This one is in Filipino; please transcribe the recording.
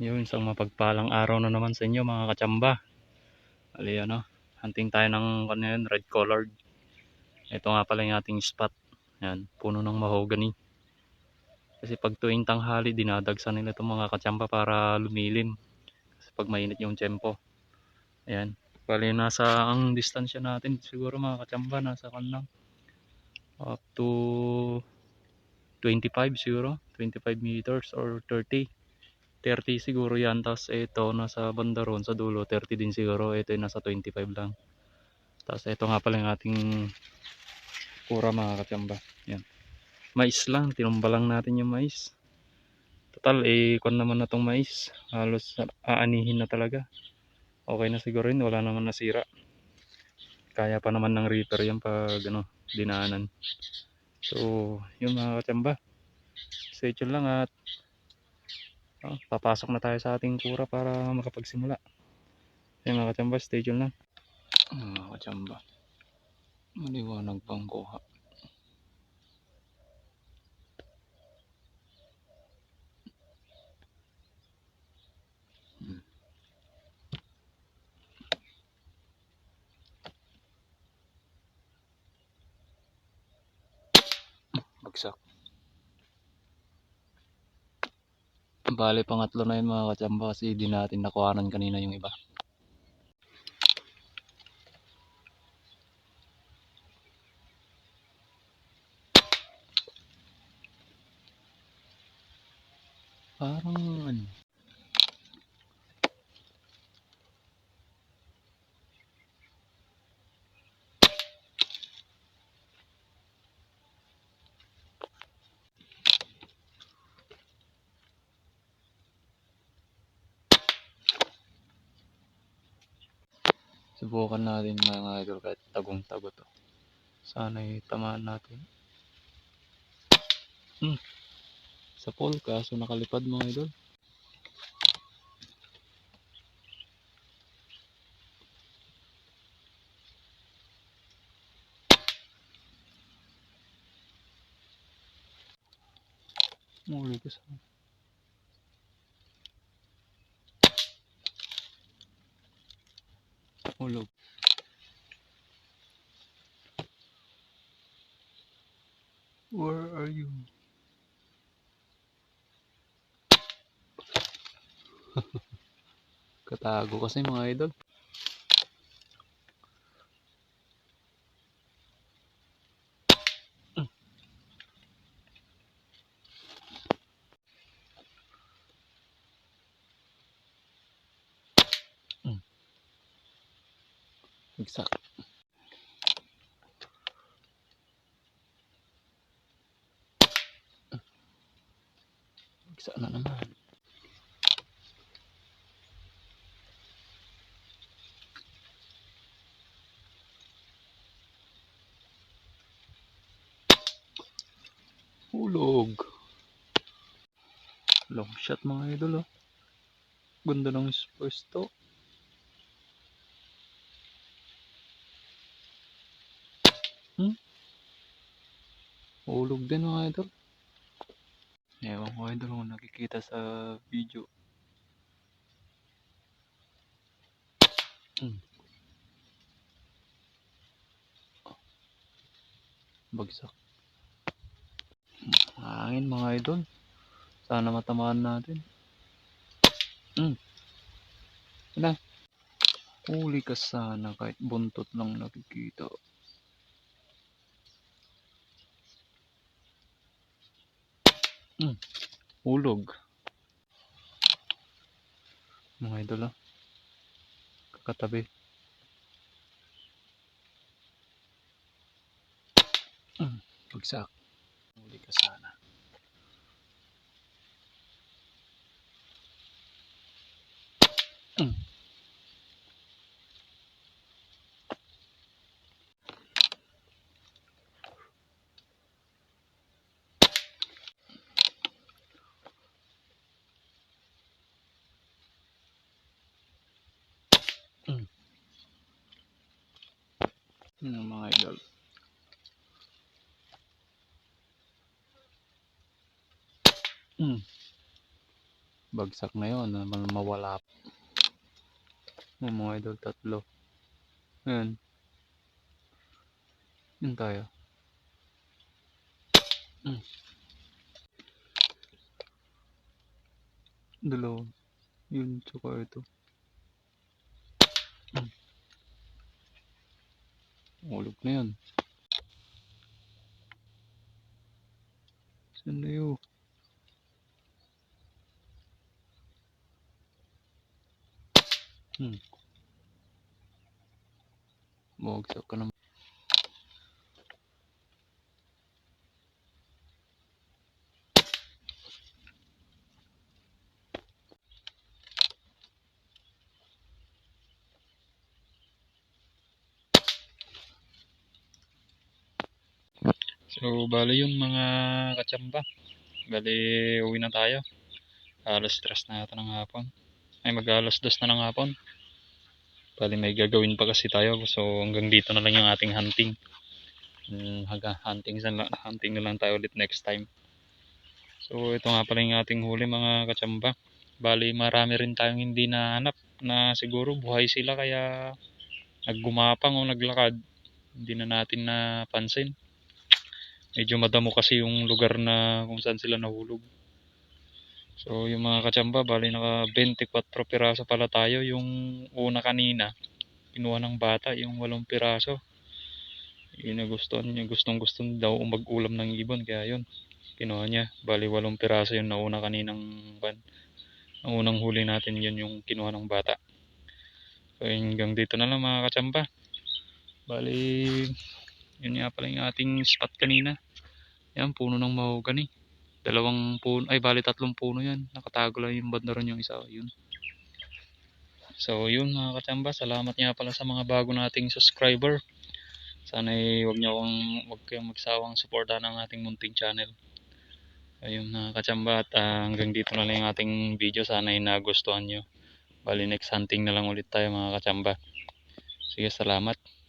Yun, isang mapagpalang araw na naman sa inyo mga kachamba. Ali ano, hunting tayo ng kanyan, red colored. Ito nga pala yung ating spot. Yan, puno ng mahogany. Kasi pag tuwing tanghali, dinadagsan nila itong mga kachamba para lumilin. Kasi pag mainit yung tempo. Ayan. Bali, nasa ang distansya natin siguro mga kachamba, nasa kanlang up to 25 siguro. 25 meters or 30. 30 siguro yan. Tapos ito, nasa banda ron, sa dulo, 30 din siguro. Ito yung nasa 25 lang. Tapos ito nga pala yung ating kura mga kachamba. Yan. Mais lang. Tinumba lang natin yung mais. Total, eh, kung naman na tong mais. Halos aanihin na talaga. Okay na siguro yun. Wala naman nasira. Kaya pa naman ng reaper yan pag ano, dinaanan. So, yun mga kachamba. Stay lang at Oh, papasok na tayo sa ating kura para makapagsimula. Yan mga kachamba, stay tuned lang. Mga kachamba, maliwanag pang kuha. Hmm. Bagsak. Bale, pangatlo na yun mga kachamba kasi di natin nakuhanan kanina yung iba. Parang ano. Subukan natin mga idol kahit tagong-tago to. Sana'y tamaan natin. Hmm. Sa pole kaso nakalipad mga idol. Muli ko sa Hulog. Where are you? Katago kasi mga idol. Bagsak. Bagsak na naman. Hulog. Long shot mga idol oh. Ganda ng first to. Hmm? Hulog din mga idol. Ewan ko idol kung nakikita sa video. Hmm. Bagsak. Hangin mga idol. Sana matamaan natin. Hmm. Wala. Huli ka sana kahit buntot lang nakikita. Hmm. Hulog. Mga idol ah. Kakatabi. Hmm. Bagsak. Huli ka sana. Hmm. Yun ang mga idol. Hmm. Bagsak na yun. naman Mawala. Yung mga idol tatlo. Ayan. Yun tayo. Hmm. Dalawa. Yun, tsaka ito. Ulog na yan. Saan na yun? Hmm. Bumagsak ka naman. So, bali yun mga katsamba. Bali, uwi na tayo. Alas stress na yata ng hapon. Ay, mag alas dos na ng hapon. Bali, may gagawin pa kasi tayo. So, hanggang dito na lang yung ating hunting. Hmm, hunting, hunting na lang tayo ulit next time. So, ito nga pala yung ating huli mga katsamba. Bali, marami rin tayong hindi nahanap na siguro buhay sila kaya naggumapang o naglakad. Hindi na natin napansin medyo madamo kasi yung lugar na kung saan sila nahulog. So yung mga kachamba, bali naka 24 piraso pala tayo. Yung una kanina, kinuha ng bata, yung walong piraso. Yun na gusto niya, gustong gusto daw mag-ulam ng ibon, kaya yun, kinuha niya. Bali walong piraso yung nauna kaninang ban. Ang unang huli natin yun yung kinuha ng bata. So hanggang dito na lang mga kachamba. Bali, yun nga pala yung ating spot kanina. Yan, puno ng mahogany. Dalawang puno, ay bali tatlong puno yan. Nakatago lang yung banda ron yung isa. Yun. So yun mga kachamba, salamat nga pala sa mga bago nating subscriber. Sana ay wag niyo akong wag kayong magsawang suportahan ng ating munting channel. Ayun mga kachamba at ah, hanggang dito na lang yung ating video. Sana ay nagustuhan nyo. Bali next hunting na lang ulit tayo mga kachamba. Sige, salamat.